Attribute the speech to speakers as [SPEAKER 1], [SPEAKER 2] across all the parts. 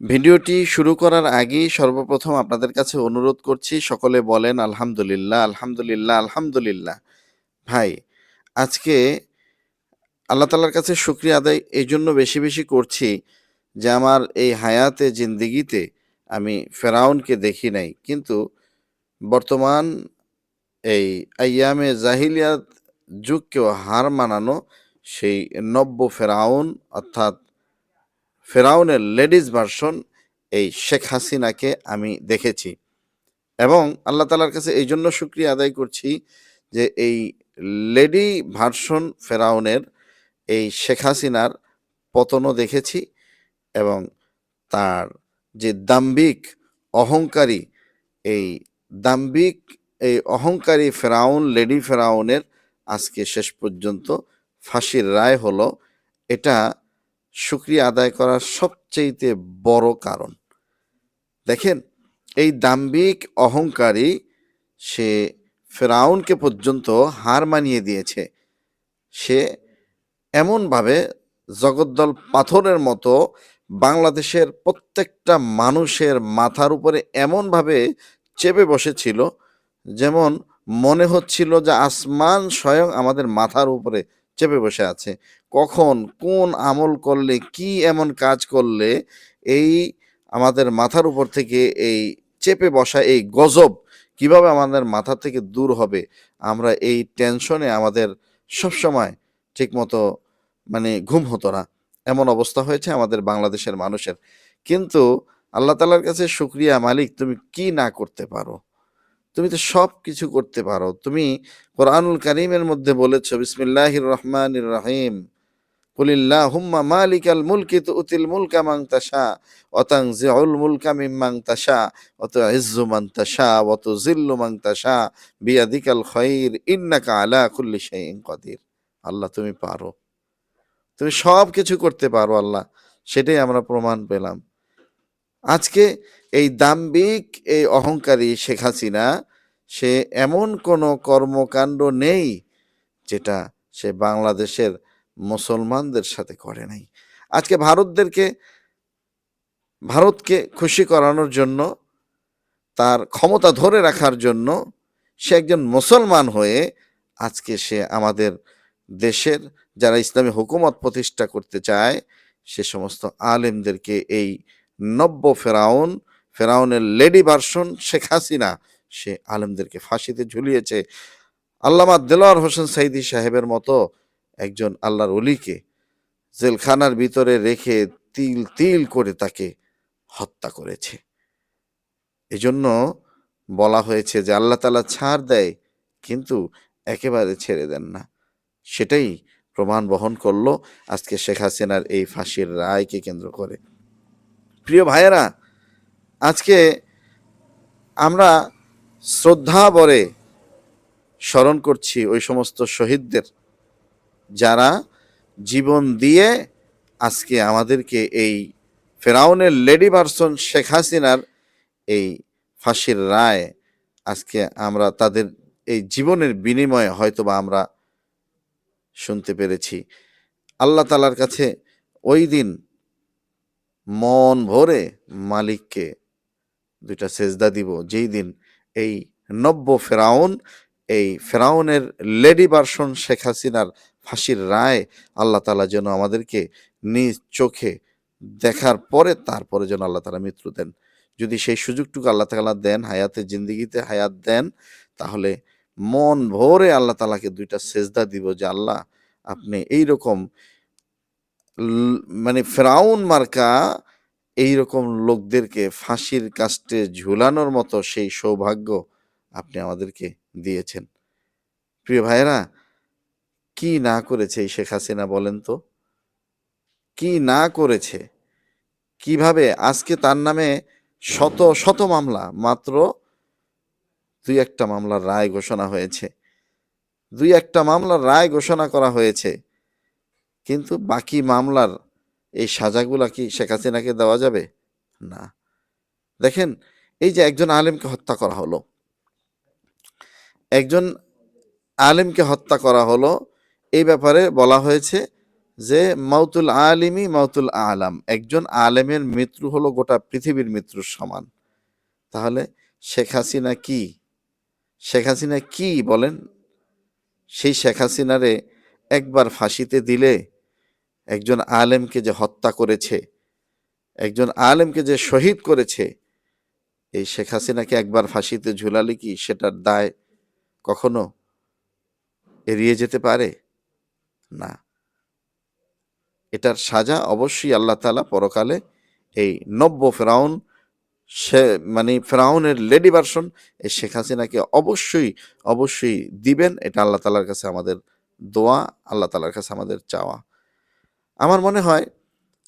[SPEAKER 1] ভিডিওটি শুরু করার আগেই সর্বপ্রথম আপনাদের কাছে অনুরোধ করছি, সকলে বলেন আলহামদুলিল্লাহ আলহামদুলিল্লাহ আলহামদুলিল্লাহ। ভাই, আজকে আল্লাহ তালার কাছে শুক্রিয়া আদায় এই জন্য বেশি বেশি করছি যে আমার এই হায়াতে, জিন্দিগিতে আমি ফেরাউনকে দেখি নাই। কিন্তু বর্তমান এই আয়ামে জাহিলিয়াত যুগকেও হার মানানো সেই নব্য ফেরাউন, অর্থাৎ ফেরাউনের লেডিজ ভার্সন এই শেখ হাসিনাকে আমি দেখেছি। এবং আল্লাহ তালার কাছে এই জন্য শুক্রিয়া আদায় করছি যে এই লেডি ভার্সন ফেরাউনের এই শেখ হাসিনার পতনও দেখেছি এবং তার যে দাম্ভিক অহংকারী এই দাম্ভিক এই অহংকারী ফেরাউন, লেডি ফেরাউনের আজকে শেষ পর্যন্ত ফাঁসির রায় হলো। এটা শুক্রিয়া আদায় করার সবচেয়েতে বড় কারণ। দেখেন, এই দাম্ভিক অহংকারী সে ফেরাউনকে পর্যন্ত হার মানিয়ে দিয়েছে। সে এমনভাবে জগদ্দল পাথরের মতো বাংলাদেশের প্রত্যেকটা মানুষের মাথার উপরে এমনভাবে চেপে বসেছিল, যেমন মনে হচ্ছিল যে আসমান স্বয়ং আমাদের মাথার উপরে চেপে বসে আছে। কখন, কোন আমল করলে, কি এমন কাজ করলে এই আমাদের মাথার উপর থেকে এই চেপে বসা এই গজব কীভাবে আমাদের মাথা থেকে দূর হবে, আমরা এই টেনশনে আমাদের সবসময় ঠিকমতো মানে ঘুম হতো না। এমন অবস্থা হয়েছে আমাদের বাংলাদেশের মানুষের। কিন্তু আল্লাহ তালার কাছে শুক্রিয়া মালিক, তুমি কি না করতে পারো? তুমি তো সব কিছু করতে পারো। তুমি কোরআনুল কারিমের মধ্যে বলেছ, বিসমিল্লাহির রহমানির রহিম। কুলিল্লাহ হুম্মা মালিকাল মুলকি তো উতিল মুলকা মাং তাশা অতাং জিউল মুলকা মিম্মাং তাশা অত ইজ্জু তাশা অত জিল্লু মাং তাশা, বিয়াদিকাল খৈর ইন্নাকা আলা কুল্লি শাইইন কাদির। আল্লাহ, তুমি পারো। তুমি সব কিছু করতে পারো, আল্লাহ। সেটাই আমরা প্রমাণ পেলাম। আজকে এই দাম্বিক এই অহংকারী শেখ হাসিনা, সে এমন কোনো কর্মকাণ্ড নেই যেটা সে বাংলাদেশের মুসলমানদের সাথে করে নাই। আজকে ভারতদেরকে, ভারতকে খুশি করানোর জন্য, তার ক্ষমতা ধরে রাখার জন্য সে একজন মুসলমান হয়ে আজকে সে আমাদের দেশের যারা ইসলামী হুকুমত প্রতিষ্ঠা করতে চায়, সে সমস্ত আলেমদেরকে এই নব্য ফেরাউন ফেরাউনের লেডি ভার্সন শেখ হাসিনা, সে আলেমদেরকে ফাঁসিতে ঝুলিয়েছে। আল্লামা দেলোয়ার হোসেন সাইদি সাহেবের মতো একজন আল্লাহর অলিকে জেলখানার ভিতরে রেখে তিল তিল করে তাকে হত্যা করেছে। এজন্য বলা হয়েছে যে আল্লাহ তালা ছাড় দেয়, কিন্তু একেবারে ছেড়ে দেন না। সেটাই প্রমাণ বহন করল আজকে শেখ হাসিনার এই ফাঁসির রায়কে কেন্দ্র করে। প্রিয় ভাইয়েরা আজকে আমরা শ্রদ্ধা বরে স্মরণ করছি ওই সমস্ত শহীদদের যারা জীবন দিয়ে আজকে আমাদেরকে এই ফেরাউনের লেডি ভার্সন শেখ হাসিনার এই ফাঁসির রায় আজকে আমরা তাদের এই জীবনের বিনিময়ে হয়তোবা আমরা শুনতে পেরেছি। আল্লাহ তালার কাছে ওই দিন মন ভরে মালিককে দুইটা সেজদা দিব। যেই দিন এই নব্য ফেরাউন, এই ফেরাউনের লেডি বার্সন শেখ হাসিনার ফাঁসির রায় আল্লাহ তালা যেন আমাদেরকে নিজ চোখে দেখার পরে তারপরে যেন আল্লাহ তালা মৃত্যু দেন। যদি সেই সুযোগটুকু আল্লাহ তালা দেন, হায়াতে জিন্দিগিতে হায়াত দেন, তাহলে মন ভরে আল্লাহ তালাকে দুইটা সেজদা দিব যে, আল্লাহ, আপনি এই রকম মানে ফেরাউন মার্কা এই রকম লোকদেরকে ফাঁসির কাস্টে ঝুলানোর মতো সেই সৌভাগ্য আপনি আমাদেরকে দিয়েছেন। প্রিয় ভাইয়েরা, কি না করেছে এই শেখ হাসিনা বলেন তো? কি না করেছে? কীভাবে? আজকে তার নামে শত শত মামলা, মাত্র দুই একটা মামলার রায় ঘোষণা হয়েছে। দুই একটা মামলার রায় ঘোষণা করা হয়েছে। কিন্তু বাকি মামলার এই সাজাগুলা কি শেখ হাসিনাকে দেওয়া যাবে? না। দেখেন, এই যে একজন আলেমকে হত্যা করা হলো, একজন আলেমকে হত্যা করা হলো, এই ব্যাপারে বলা হয়েছে যে মাউতুল আলিমি মাউতুল আলাম, একজন আলেমের মৃত্যু হলো গোটা পৃথিবীর মৃত্যুর সমান। তাহলে শেখ হাসিনা কি? শেখ হাসিনা কি বলেন? সেই শেখ হাসিনারে একবার ফাঁসিতে দিলে একজন আলেমকে যে হত্যা করেছে, একজন আলেমকে যে শহীদ করেছে, এই শেখ হাসিনাকে একবার ফাঁসিতে ঝুলালে কি সেটার দায় কখনো এড়িয়ে যেতে পারে? না। এটার সাজা অবশ্যই আল্লাহ তালা পরকালে এই নব্য ফেরাউন, সে মানে ফেরাউনের লেডি ভার্সন এই শেখ হাসিনাকে অবশ্যই অবশ্যই দিবেন। এটা আল্লাহ তালার কাছে আমাদের দোয়া, আল্লাহ তালার কাছে আমাদের চাওয়া। আমার মনে হয়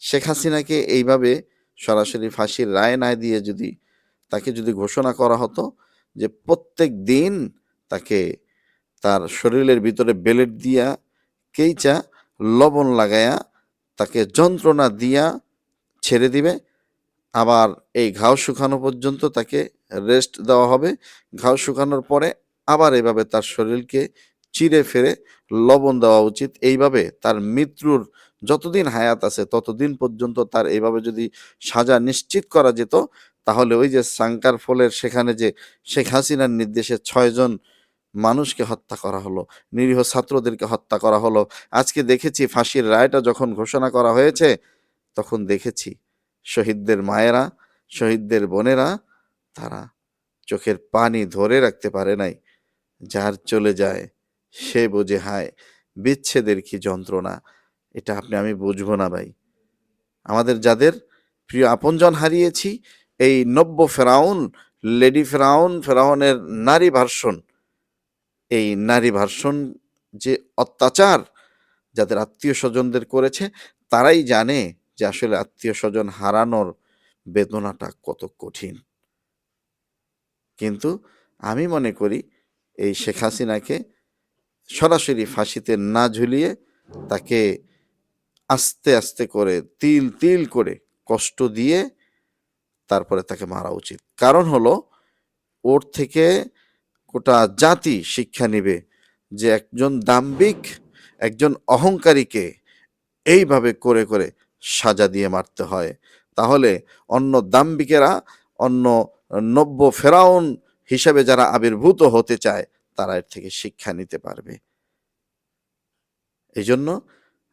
[SPEAKER 1] শেখ হাসিনাকে এইভাবে সরাসরি ফাঁসির রায় না দিয়ে যদি তাকে যদি ঘোষণা করা হতো যে প্রত্যেক দিন তাকে তার শরীরের ভিতরে বেলেট দিয়া, কেইচা, লবণ লাগায়া তাকে যন্ত্রণা দিয়া ছেড়ে দিবে, আবার এই ঘাও শুকানো পর্যন্ত তাকে রেস্ট দেওয়া হবে। ঘাও শুকানোর পরে আবার এভাবে তার শরীরকে চিরে ফেরে লবণ দেওয়া উচিত। এইভাবে তার মৃত্যুর যতদিন হায়াত আছে, ততদিন পর্যন্ত তার এইভাবে যদি সাজা নিশ্চিত করা যেত, তাহলে ওই যে সাংকার ফলের সেখানে যে শেখ হাসিনার নির্দেশে ছয়জন মানুষকে হত্যা করা হলো, নিরীহ ছাত্রদেরকে হত্যা করা হলো। আজকে দেখেছি ফাঁসির রায়টা যখন ঘোষণা করা হয়েছে, তখন দেখেছি শহীদদের মায়েরা, শহীদদের বোনেরা, তারা চোখের পানি ধরে রাখতে পারে নাই। যার চলে যায়, সে বোঝে হায়, বিচ্ছেদের কি যন্ত্রণা। এটা আপনি, আমি বুঝব না ভাই। আমাদের যাদের প্রিয় আপনজন হারিয়েছি, এই নব্য ফেরাউন, লেডি ফেরাউন, ফেরাউনের নারী ভার্সন, এই নারী ভার্সন যে অত্যাচার যাদের আত্মীয় স্বজনদের করেছে, তারাই জানে যে আসলে আত্মীয় স্বজন হারানোর বেদনাটা কত কঠিন। কিন্তু আমি মনে করি, এই শেখ হাসিনাকে সরাসরি ফাঁসিতে না ঝুলিয়ে তাকে আস্তে আস্তে করে, তিল তিল করে কষ্ট দিয়ে তারপরে তাকে মারা উচিত। কারণ হলো, ওর থেকে গোটা জাতি শিক্ষা নিবে যে একজন দাম্ভিক, একজন অহংকারীকে এইভাবে করে করে সাজা দিয়ে মারতে হয়। তাহলে অন্য দাম্ভিকেরা, অন্য নব্য ফেরাউন হিসাবে যারা আবির্ভূত হতে চায়, তারা এর থেকে শিক্ষা নিতে পারবে। এই জন্য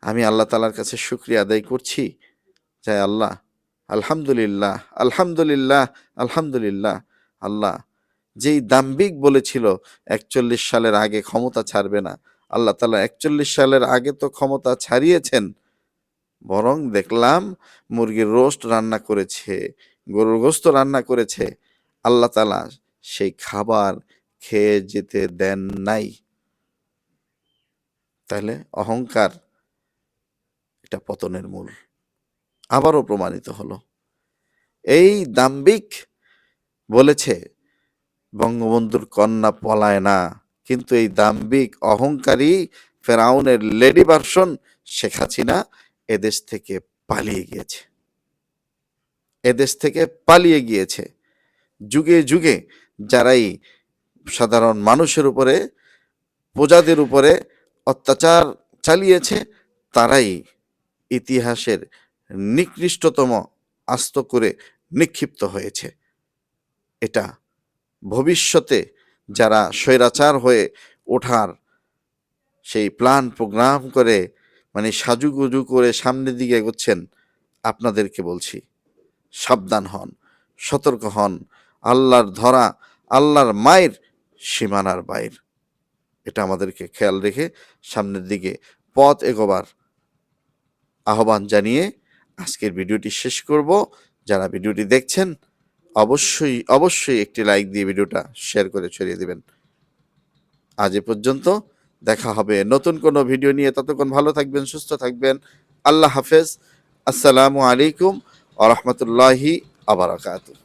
[SPEAKER 1] আমি আল্লাহ তালার কাছে শুক্রিয়া আদায় করছি। যাই আল্লাহ, আলহামদুলিল্লাহ আলহামদুলিল্লাহ আলহামদুলিল্লাহ, আল্লাহ যেই দাম্বিক বলেছিল, একচল্লিশ সালের আগে ক্ষমতা ছাড়বে না। আল্লাহ তালা একচল্লিশ সালের আগে তো ক্ষমতা ছাড়িয়েছেন। বরং দেখলাম মুরগির রোস্ট রান্না করেছে, গরুর গোস্ত রান্না করেছে। আল্লাহ তালা সেই খাবার খেয়ে যেতে দেন নাই। তাহলে অহংকার এটা পতনের মূল। আবারও প্রমাণিত হলো। এই দাম্বিক বলেছে, বঙ্গবন্ধুর কন্যা পলায় না, কিন্তু এই দাম্বিক অহংকারী ফেরাউনের লেডি ভার্সন শেখ হাসিনা এদেশ থেকে পালিয়ে গিয়েছে। এদেশ থেকে পালিয়ে গিয়েছে। যুগে যুগে যারাই সাধারণ মানুষের উপরে, প্রজাদের উপরে অত্যাচার চালিয়েছে, তারাই ইতিহাসের নিকৃষ্টতম আস্ত করে নিক্ষিপ্ত হয়েছে। এটা ভবিষ্যতে যারা স্বৈরাচার হয়ে ওঠার সেই প্ল্যান প্রোগ্রাম করে মানে সাজুগুজু করে সামনের দিকে এগোচ্ছেন, আপনাদেরকে বলছি, সাবধান হন, সতর্ক হন, আল্লাহর ধরা, আল্লাহর মায়ের সীমানার বাইর। এটা আমাদেরকে খেয়াল রেখে সামনের দিকে পথ এগোবার আহ্বান জানিয়ে আজকের ভিডিওটি শেষ করব। যারা ভিডিওটি দেখছেন, অবশ্যই অবশ্যই একটি লাইক দিয়ে ভিডিওটা শেয়ার করে ছড়িয়ে দেবেন। আজ এ পর্যন্ত দেখা হবে নতুন কোনো ভিডিও নিয়ে। ততক্ষণ ভালো থাকবেন, সুস্থ থাকবেন। আল্লাহ হাফেজ। আসসালামু আলাইকুম আ রহমতুল্লাহি আবরাকাতুহ